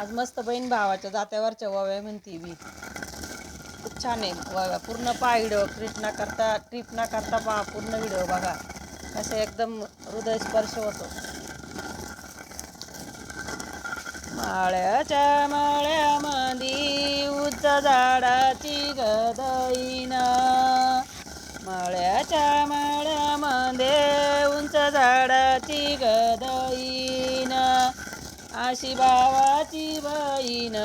आज मस्त बहीण भावाच्या जात्यावरच्या वव्या म्हणती मी खूप छान आहे वाव्या. पूर्ण पहा व्हिडिओ ट्रिप ना करता ट्रिप ना करता पहा पूर्ण व्हिडिओ बघा. कसं एकदम हृदयस्पर्श होतो. माळ्याच्या माळ्यामध्ये उंच झाडाची गदईना. माळ्याच्या माळ्यामध्ये उंच झाडाची गदईन. अशी भावाची बहीण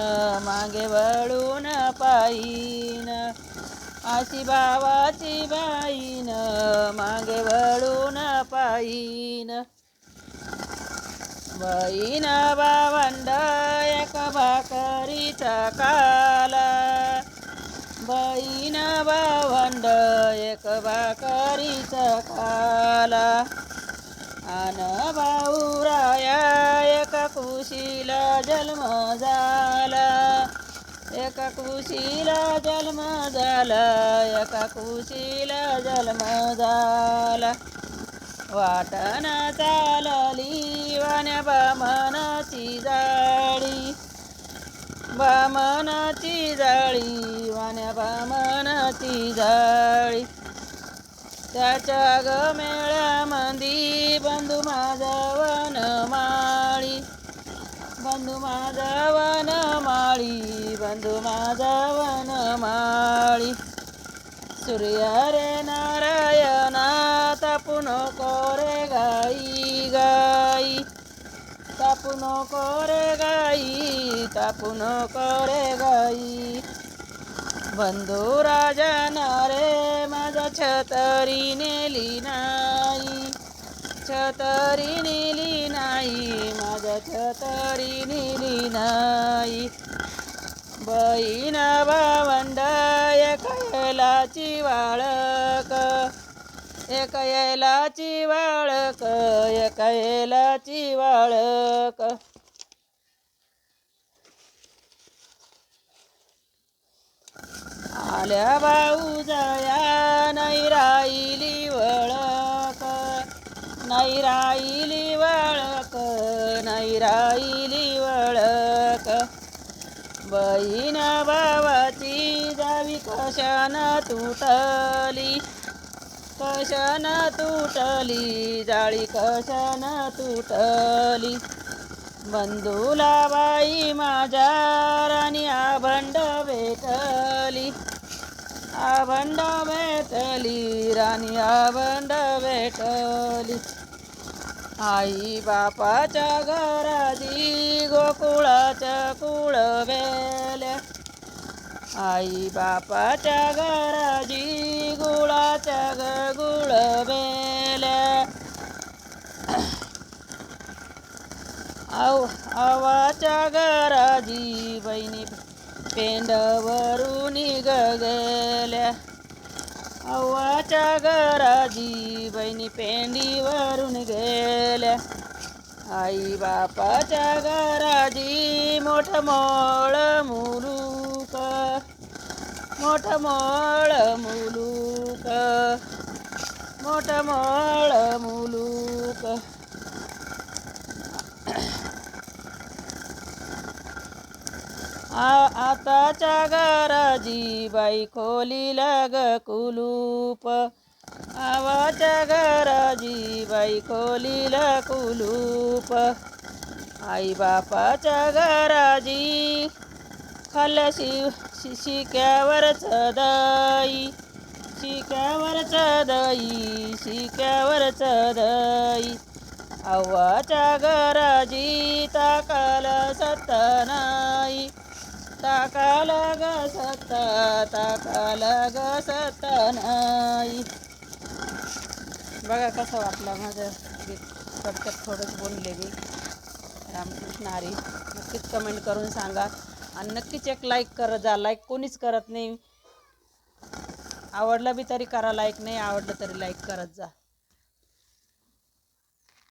मागे वळून पायीन आशी भावाची बाईन मागे वळून पायीन बहीण भावंड एक भाकरीचा काला. बहीण भावंड एक भाकरीचा काला. आन भाऊराया एका कुशीला जन्म झाला. एका कुशीला जन्म झाला एका कुशीला जन्म झाला. वाटण चालली वाण्या बामनाची जाळी. बामनाची जाळी वाण्या बामनाची जाळी. त्याच्या ग मेळ्यामंदी बंधू माझवन माळी. बंधू माझवन माळी बंधू माझवन माळी. सूर्य रे नारायणा तापू नको रे गाई गाई. तापू नको रे गाई तापू नको रे गाई. बंधू राजा नारे माझा छतरी नेली नाही. छतरी नेली नाही माझा छतरी नेली नाही. बहीण भावंड कैलाची वाळक एक येलाची वाळक एक येलाची वाळक आल्या भाऊ जया नाही राहिली वळक नाही राहिली वळक नाही राहिली वळक बहीण भावाची जावी कशान तुटली? कशान तुटली? जाळी कशान तुटली? बंधूला बाई माझ्या राणी आभंड भेटली. आभंड भेटली राणी आभंड भेटली आई बापाच्या घराची गोकुळाच्या कुळ वेल्या. आई बापाच्या घराजी गुळाच्या ग गुळ वेल्या. आव आवाच्या घराजी बहिणी पेंडवरून ग गेल्या आवाच्या घराजी बहिणी पेंडीवरून गेल्या. आई बापाच्या घराजी मोठ मोळ मुलूक मोठ मोळ मुलूक मोठ मोळ मुलूक. आताच्या घराजी बाई खोलीला ग कुलूप. आवाच्या घराजी बाई खोलीला कुलूप. आई बापाच्या घराजी खाल्ल्या शि शि- चदाई शिक्यावर चदाई शिक्यावर चदाई दई. आव्वाच्या घराजी ताकाला सत्त नाही. ताकाल ग सत्त ताकाल ग सत्त नाही. बघा कसं वाटलं माझं गीत. थोडक्यात थोडंच बोलले मी. रामकृष्ण हरी नक्कीच कमेंट करून सांगा. आणि नक्कीच एक लाईक करत जा. लाईक कोणीच करत नाही. आवडलं बी तरी करा लाईक नाही आवडलं तरी लाईक करत जा.